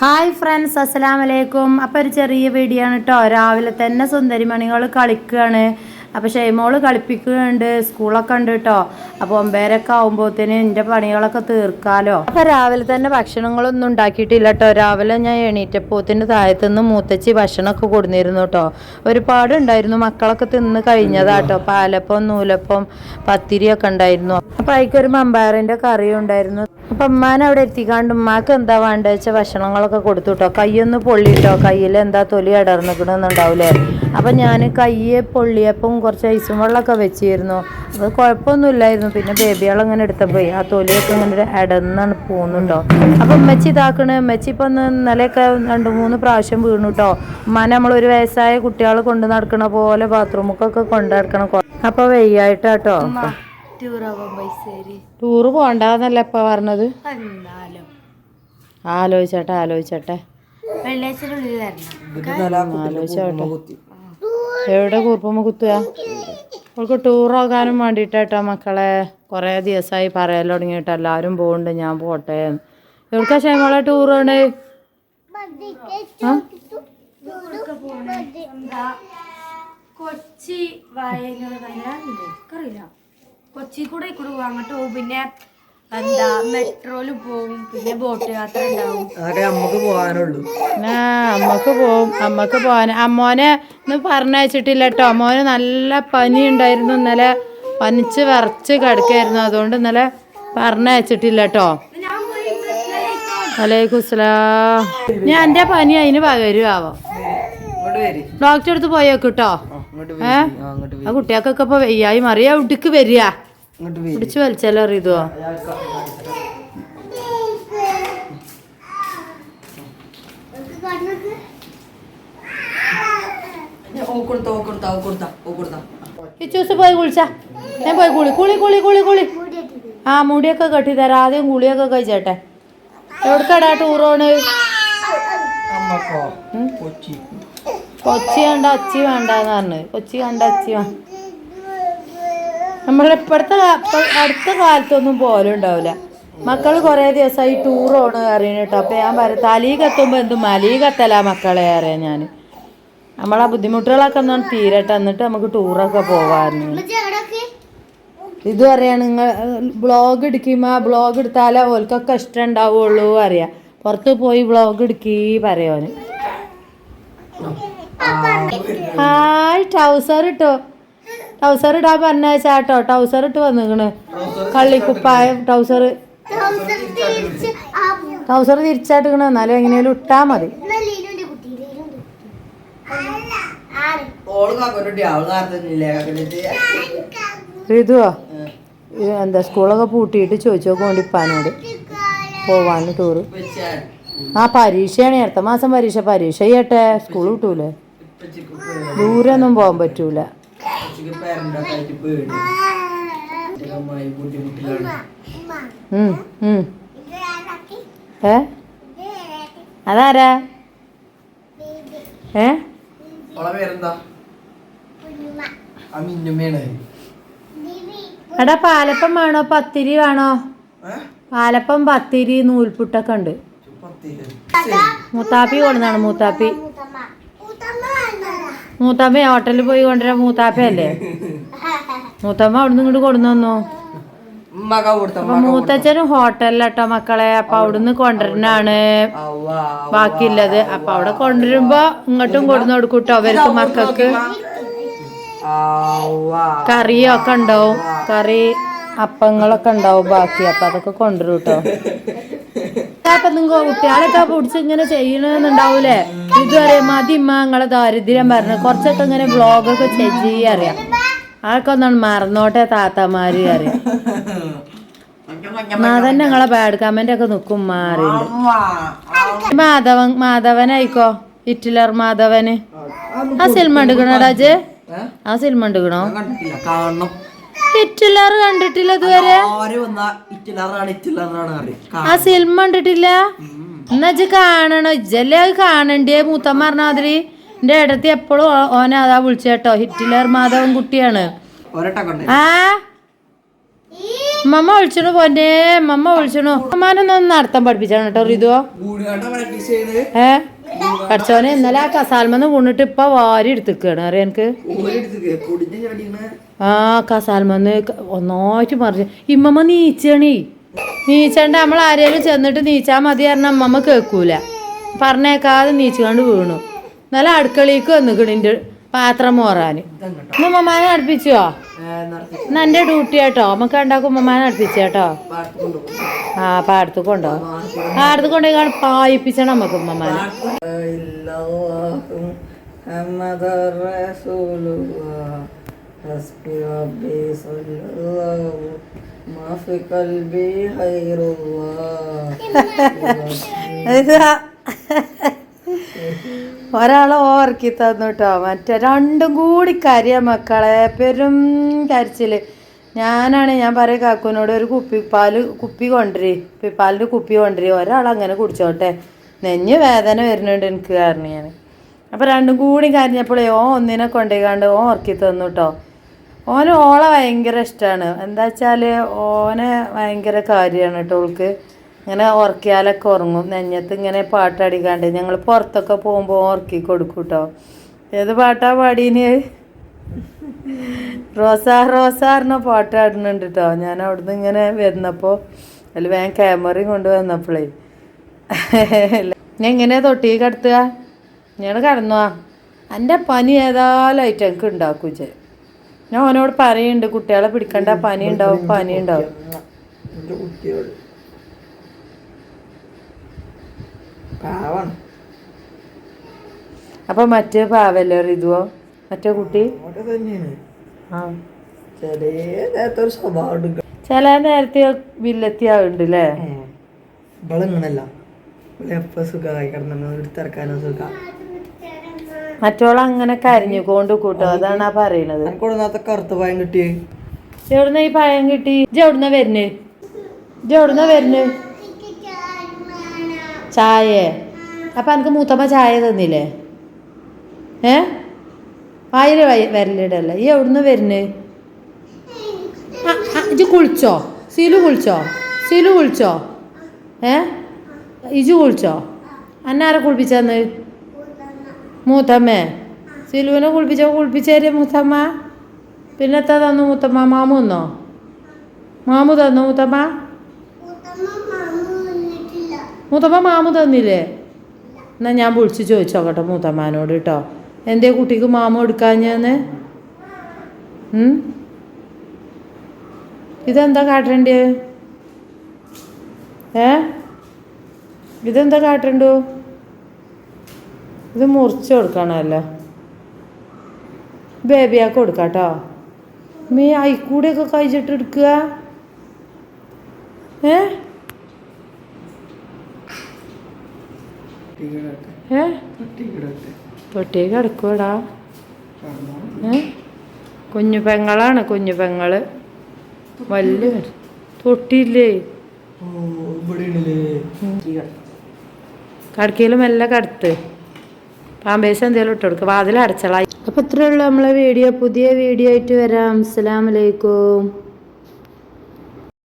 Hi friends അസ്സലാം വലൈക്കും അപ്പോൾ ഒരു ചെറിയ വീഡിയോ ആണ് കേട്ടോ രാവിലെ തന്നെ സുന്ദരിമണികൾ കളിക്കുകയാണ്. അപ്പോൾ ഷെയ്മോൾ കളിപ്പിക്കുന്നുണ്ട് സ്കൂളൊക്കെ ഉണ്ട് കേട്ടോ അപ്പോൾ ഒമ്പേരൊക്കെ ആകുമ്പോഴത്തേന് എന്റെ പണികളൊക്കെ തീർക്കാലോ. അപ്പോൾ രാവിലെ തന്നെ ഭക്ഷണങ്ങളൊന്നും ഉണ്ടാക്കിയിട്ടില്ല കേട്ടോ രാവിലെ ഞാൻ എണീറ്റപ്പോത്തിന്റെ താഴത്തുനിന്ന് മൂത്തച്ചി ഭക്ഷണമൊക്കെ കൊടുന്നിരുന്നു കേട്ടോ ഒരുപാട് ഉണ്ടായിരുന്നു. മക്കളൊക്കെ തിന്ന് കഴിഞ്ഞതാട്ടോ പാലപ്പം നൂലപ്പം പത്തിരിയൊക്കെ ഉണ്ടായിരുന്നു. അപ്പോൾ അതിക്കൊരു മമ്പാറിന്റെ കറിയും ഉണ്ടായിരുന്നു. അപ്പം ഉമ്മാനെ അവിടെ എത്തിക്കാണ്ട് ഉമ്മാക്ക് എന്താ വേണ്ടത് വെച്ചാൽ ഭക്ഷണങ്ങളൊക്കെ കൊടുത്തു കേട്ടോ കയ്യൊന്ന് പൊള്ളിട്ടോ. കയ്യിൽ എന്താ തൊലി അടർന്നിക്കണമെന്നുണ്ടാവില്ലേ അപ്പം ഞാൻ കയ്യെ പൊള്ളിയപ്പം കുറച്ച് ഐസും വെള്ളമൊക്കെ വെച്ചിരുന്നു. അത് കുഴപ്പമൊന്നുമില്ലായിരുന്നു. പിന്നെ ബേബികളങ്ങനെ എടുത്തപ്പോൾ ആ തൊലിയൊക്കെ ഇങ്ങനെ അടന്നാണ് പോകുന്നുണ്ടോ അപ്പം ഉമ്മച്ചി ഇതാക്കണ്. ഉമ്മച്ചി ഇപ്പം ഇന്നലെയൊക്കെ രണ്ട് മൂന്ന് പ്രാവശ്യം വീണു കേട്ടോ ഉമ്മാനെ നമ്മളൊരു വയസ്സായ കുട്ടികൾ കൊണ്ട് നടക്കണ പോലെ ബാത്റൂമൊക്കെ കൊണ്ട് നടക്കണം അപ്പോൾ വെയ്യായിട്ടാട്ടോ. ടൂറ് പോണ്ടെന്നല്ല ഇപ്പൊ പറഞ്ഞത്? ആലോചിച്ചോട്ടെ ആലോചിച്ചട്ടെ. ആലോചിച്ചട്ടെ. എവിടെ കൂർപ്പമ്മ കുത്തുക? അവൾക്ക് ടൂർ ആകാനും വേണ്ടിയിട്ടാട്ടോ മക്കളെ കുറേ ദിവസമായി പറയാൻ തുടങ്ങിയിട്ട് എല്ലാവരും പോകുന്നുണ്ട് ഞാൻ പോട്ടെ. എവിടുക്കാ ക്ഷേമളെ ടൂർ ആണ്? കൊച്ചി കൊച്ചി വയനാട് അറിയില്ല കൊച്ചി കൂടെ കൂടെ പോകും അങ്ങോട്ട് പോകും പിന്നെ എന്താ മെട്രോയിൽ പോകും പിന്നെ ബോട്ട് യാത്ര ഉണ്ടാവും. അതൊക്കെ നമുക്ക് പോകാനുള്ളൂ ആ അമ്മയ്ക്ക് പോവും. അമ്മയ്ക്ക് പോവാൻ അമ്മോനെ ഇന്ന് പറഞ്ഞയച്ചിട്ടില്ല കേട്ടോ അമ്മോന് നല്ല പനി ഉണ്ടായിരുന്നു ഇന്നലെ പനിച്ച് വിറച്ച് കിടക്കായിരുന്നു. അതുകൊണ്ട് ഇന്നലെ പറഞ്ഞയച്ചിട്ടില്ല കേട്ടോ വലൈക്കും സ്ലാം ഞാൻ എന്റെ പനി അതിന് പകരുവാവോ? ഇങ്ങോട്ട് വരി. ഡോക്ടറെ അടുത്ത് പോയേക്ക് ആ കുട്ടികൾക്കൊക്കെ ഇപ്പൊ വെയ്യായി. മറിയ ഉടുക്ക് വരിക. പിടിച്ചു വലിച്ചാലോ അറിയതോ ഓ കൊടുത്ത ഓ കൊടുത്ത ഓ കൊടുത്ത ഓ കൊടുത്ത. ഈ ചൂസ് പോയി കുളിച്ചാ. ഞാൻ പോയി കുളി കുളി കുളി കുളി കുളി. ആ മുടിയൊക്കെ കെട്ടി തരാം. ആദ്യം കുളിയൊക്കെ കഴിച്ചേട്ടെ. എവിടക്കടാ ടൂറോണ് അമ്മക്കോ കൊച്ചി. കൊച്ചി കണ്ട അച്ചി വേണ്ടെന്ന് പറഞ്ഞു. കൊച്ചി കണ്ട അച്ചി വേണ്ട നമ്മളിപ്പോഴത്തെ അടുത്ത കാലത്തൊന്നും പോലും ഉണ്ടാവില്ല. മക്കൾ കുറേ ദിവസമായി ടൂർ പോണ് അറിയണ കേട്ടോ. അപ്പം ഞാൻ പറയാം തലയിൽ കത്തുമ്പോൾ എന്തും മലയിൽ കത്തല മക്കളെ അറിയാം ഞാൻ നമ്മളാ ബുദ്ധിമുട്ടുകളൊക്കെ ഒന്ന് തീരട്ടെ എന്നിട്ട് നമുക്ക് ടൂറൊക്കെ പോകാമായിരുന്നു ഇത് പറയാണ് നിങ്ങൾ ബ്ലോഗ് എടുക്കുമ്പോൾ ബ്ലോഗ് എടുത്താലേ ഓൽക്കൊക്കെ ഇഷ്ടം ഉണ്ടാവുള്ളൂ അറിയാം പുറത്ത് പോയി ബ്ലോഗ് എടുക്കി പറയാന് ഹായ് ട്രൗസർ ഇട്ടോ? ട്രൗസർ ഇടാൻ പറഞ്ഞാട്ടോ ട്രൗസർ ഇട്ട് വന്നിക്കണ്. കള്ളിക്കുപ്പായം ട്രൗസർ ട്രൗസർ തിരിച്ചാട്ടിക്കണ. എന്നാലും എങ്ങനെയാലും ഇട്ടാ മതി. ഇതുവോ ഇത് എന്താ സ്കൂളൊക്കെ പൂട്ടിയിട്ട് ചോദിച്ചു കൊണ്ടിപ്പാനോട് പോവാണ് ടൂറ് ആ പരീക്ഷയാണ്. അടുത്ത മാസം പരീക്ഷ. പരീക്ഷ ചെയ്യട്ടെ. സ്കൂൾ കിട്ടൂലേ ദൂരെ ഒന്നും പോകാൻ പറ്റൂല. ഏ? അതാരാ? ഏ? എടാ പാലപ്പം വേണോ? പത്തിരി വേണോ? പാലപ്പം പത്തിരി നൂൽപുട്ടൊക്കെ ഉണ്ട്. മൂത്താപ്പി കൊണ്ടുവന്നാണ് മൂത്താപ്പി. മൂത്താപ്പ ഹോട്ടലിൽ പോയി കൊണ്ടുവരാൻ മൂത്താപ്പയല്ലേ? മൂത്തമ്മ അവിടുന്ന് ഇങ്ങോട്ട് കൊടുത്ത അപ്പൊ മൂത്തച്ഛനും ഹോട്ടലിലട്ടോ മക്കളെ. അപ്പൊ അവിടുന്ന് കൊണ്ടുവരുന്നാണ് അവ്വാ ബാക്കിയുള്ളത്. അപ്പൊ അവിടെ കൊണ്ടുവരുമ്പോ ഇങ്ങോട്ടും കൊടുന്നു കൊടുക്കൂട്ടോ അവർക്ക് മക്കൾക്ക്. കറിയൊക്കെ ഉണ്ടാവും. കറി അപ്പങ്ങളൊക്കെ ഉണ്ടാവും ബാക്കി. അപ്പൊ അതൊക്കെ കൊണ്ടുവരും കേട്ടോ അപ്പൊ നിങ്ങൾ കുട്ടികളൊക്കെ പിടിച്ച് ഇങ്ങനെ ചെയ്യണമെന്നുണ്ടാവൂലേ ഇതുവരെ മതിമ്മ നിങ്ങളെ ദാരിദ്ര്യം പറഞ്ഞു. കുറച്ചൊക്കെ ഇങ്ങനെ വ്ളോഗൊക്കെ അറിയാം. അതൊക്കെ ഒന്നാണ് മറന്നോട്ടെ താത്തമാര് അറിയാം. എന്നാ ഞങ്ങളെ ബാഡ് കമന്റ് ഒക്കെ നിക്കും മാറി മാധവൻ മാധവനായിക്കോ? ഹിറ്റ്ലർ മാധവന്. ആ സിനിമ എടുക്കണോ അജ് ഏഹ് ആ സിനിമ എടുക്കണോ ഞാൻ കണ്ടിട്ടില്ല ഹിറ്റ്ലർ കണ്ടിട്ടില്ല ഇതുവരെ? ആര് വന്നാ ഇറ്റിലറാണ് അറിയാം. ആ സിനിമ കണ്ടിട്ടില്ല? എന്നാ ഇജ്ജ് കാണണോ. ഇജ്ജല്ലേ അത് കാണണ്ടേ? മൂത്തൻ പറഞ്ഞ മാതിരി. എന്റെ ഇടത്തി എപ്പോഴും ഓനെ അതാ വിളിച്ചേട്ടോ ഹിറ്റ്ലർ മാധവൻ കുട്ടിയാണ്. ആ? മമ്മ വിളിച്ചണു പോന്റെ മമ്മ വിളിച്ചണു. അമ്മാനൊന്നും നടത്താൻ പഠിപ്പിച്ചാണ് കേട്ടോ റിതുവോ. ഏ? പഠിച്ചോനെ ഇന്നലെ ആ കസാൽമെന്ന് വീണിട്ട് ഇപ്പൊ വാരി എടുത്തിക്കാണ് അറിയാൻ എനിക്ക് ആ കസാൽമന്ന് ഒന്നായിട്ട് മറിച്ച്. ഇമ്മമ്മ നീച്ചണി. നീച്ചണ്ട നമ്മൾ ആരേലും ചെന്നിട്ട് നീച്ചാൽ മതി പറഞ്ഞ അമ്മമ്മ കേൾക്കൂല പറഞ്ഞേക്കാതെ നീച്ചുകൊണ്ട് വീണു. എന്നാലും അടുക്കളയിലേക്ക് വന്നിക്കണിന്റെ പാത്രം മോറാൻ ഉമ്മമാനെ അടുപ്പിച്ചോ? എന്നാ എന്റെ ഡ്യൂട്ടി കേട്ടോ നമുക്ക് ഉണ്ടാക്കും ഉമ്മമാനെ അടുപ്പിച്ചു കേട്ടോ ആ പാടത്ത് കൊണ്ടോ. പാടത്ത് കൊണ്ടുപോയി പായിപ്പിച്ചാണ് നമുക്ക് ഉമ്മമാനെ. അമ്മ حسبي ربي صلى الله ما في قلبي خير الله ഒരാളെ ഓർക്കി തന്നു കേട്ടോ മറ്റേ രണ്ടും കൂടി കരിയ മക്കളെ പെരും കരച്ചില് ഞാനാണ് ഞാൻ പറയും കാക്കുവിനോട് ഒരു കുപ്പിപ്പാല് കുപ്പി കൊണ്ടുവരി കുപ്പിപ്പാലിൻ്റെ കുപ്പി കൊണ്ടുവരി ഒരാൾ അങ്ങനെ കുടിച്ചോട്ടെ നെഞ്ഞ് വേദന വരുന്നുണ്ട് എനിക്ക് കാരണം ഞാൻ അപ്പോൾ രണ്ടും കൂടി കരഞ്ഞപ്പോഴേ ഓ ഒന്നിനെ കൊണ്ടുപോയിക്കാണ്ട് ഓ ഓർക്കി തന്നു കേട്ടോ ഓന് ഓളെ ഭയങ്കര ഇഷ്ടമാണ് എന്താ വെച്ചാൽ ഓനെ ഭയങ്കര കാര്യമാണ് കേട്ടോ ഓൾക്ക്. ഇങ്ങനെ ഉറക്കിയാലൊക്കെ ഉറങ്ങും. നെഞ്ഞത്ത് ഇങ്ങനെ പാട്ടടിക്കാണ്ട് ഞങ്ങൾ പുറത്തൊക്കെ പോകുമ്പോൾ ഉറക്കി കൊടുക്കും കേട്ടോ ഏത് പാട്ടാ പാടീന്? റോസാ റോസാ പറഞ്ഞ പാട്ട് പാടുന്നുണ്ട് കേട്ടോ ഞാൻ അവിടുന്ന് ഇങ്ങനെ വരുന്നപ്പോൾ അതിൽ വേഗം ക്യാമറയും കൊണ്ട് വന്നപ്പോഴേ ഞാൻ എങ്ങനെയാ തൊട്ടി കിടത്തുക? ഞാൻ കടന്നുവാ എന്റെ പനി ഏതായാലും ഐറ്റം ഉണ്ടാക്കും ചെ ഞാൻ അവനോട് പറയുന്നുണ്ട് കുട്ടികളെ പിടിക്കണ്ട പനി ഉണ്ടാവും പനി ഉണ്ടാവും അപ്പൊ മറ്റേ പാവല്ലേ റിതുവോ? മറ്റേ കുട്ടി? ചില നേരത്തെ വില്ലത്തി അല്ലേ ഇവളിങ്ങനല്ല സുഖമായി കിടന്നു തിരക്കാനോ സുഖം. മറ്റോൾ അങ്ങനെ കരിഞ്ഞു കൊണ്ട് കൂട്ടോ. അതാണ് ആ പറയണത്. കറുത്ത പായം കിട്ടി എവിടുന്ന ഈ പായം കിട്ടി? ഇജ്ജ് എവിടുന്ന വരുന്ന്? ഇജ്ജ് എവിടുന്ന വരുന്ന്? ചായ? അപ്പൊ എനിക്ക് മൂത്തമ്മ ചായ തന്നില്ലേ? ഏ? വായിൽ വരലിടല്ല. ഈ എവിടുന്ന് വരുന്ന്? ആ, കുളിച്ചോ? സീലു കുളിച്ചോ? സീലു കുളിച്ചോ? ഏ? ഇജു കുളിച്ചോ? അന്നാരെ കുളിപ്പിച്ചന്ന്? മൂത്തമ്മേ. സിലുവിനെ കുളിപ്പിച്ചോ കുളിപ്പിച്ചേരെ മൂത്തമ്മ. പിന്നെത്താ തന്നു മൂത്തമ്മ? മാമു തന്നോ മാമു തന്നു മൂത്തമ്മ? മൂത്തമ്മ മാമു തന്നില്ലേ? എന്നാ ഞാൻ വിളിച്ച് ചോദിച്ചോക്കട്ടെ മൂത്തമ്മാനോട് കേട്ടോ എന്തേ കുട്ടിക്ക് മാമു എടുക്കാഞ്ഞെന്ന്? ഇതെന്താ കാട്ടണ്ടേ ഏ? ഇതെന്താ കാട്ടണ്ടു? ഇത് മുറിച്ച് കൊടുക്കണമല്ലോ ബേബിയാക്ക് കൊടുക്കാം കേട്ടോ മീ അയിക്കൂടെയൊക്കെ കഴിച്ചിട്ട് എടുക്കുക. ഏ? ഏ? തൊട്ടി കിടക്കൂടാ ഏ? കുഞ്ഞു പെങ്ങളാണ് കുഞ്ഞു പെങ്ങൾ. വലിയ തൊട്ടിയില്ലേ? കടക്കയിലും എല്ലാം കടത്ത്. പാമ്പേഴ്സ് എന്തെങ്കിലും ഇട്ട് കൊടുക്കുക വാതിൽ അടച്ചളായി അപ്പോൾ ഇത്രേ ഉള്ളൂ നമ്മളെ വീഡിയോ. പുതിയ വീഡിയോ ആയിട്ട് വരാം. അസ്സലാമലൈക്കും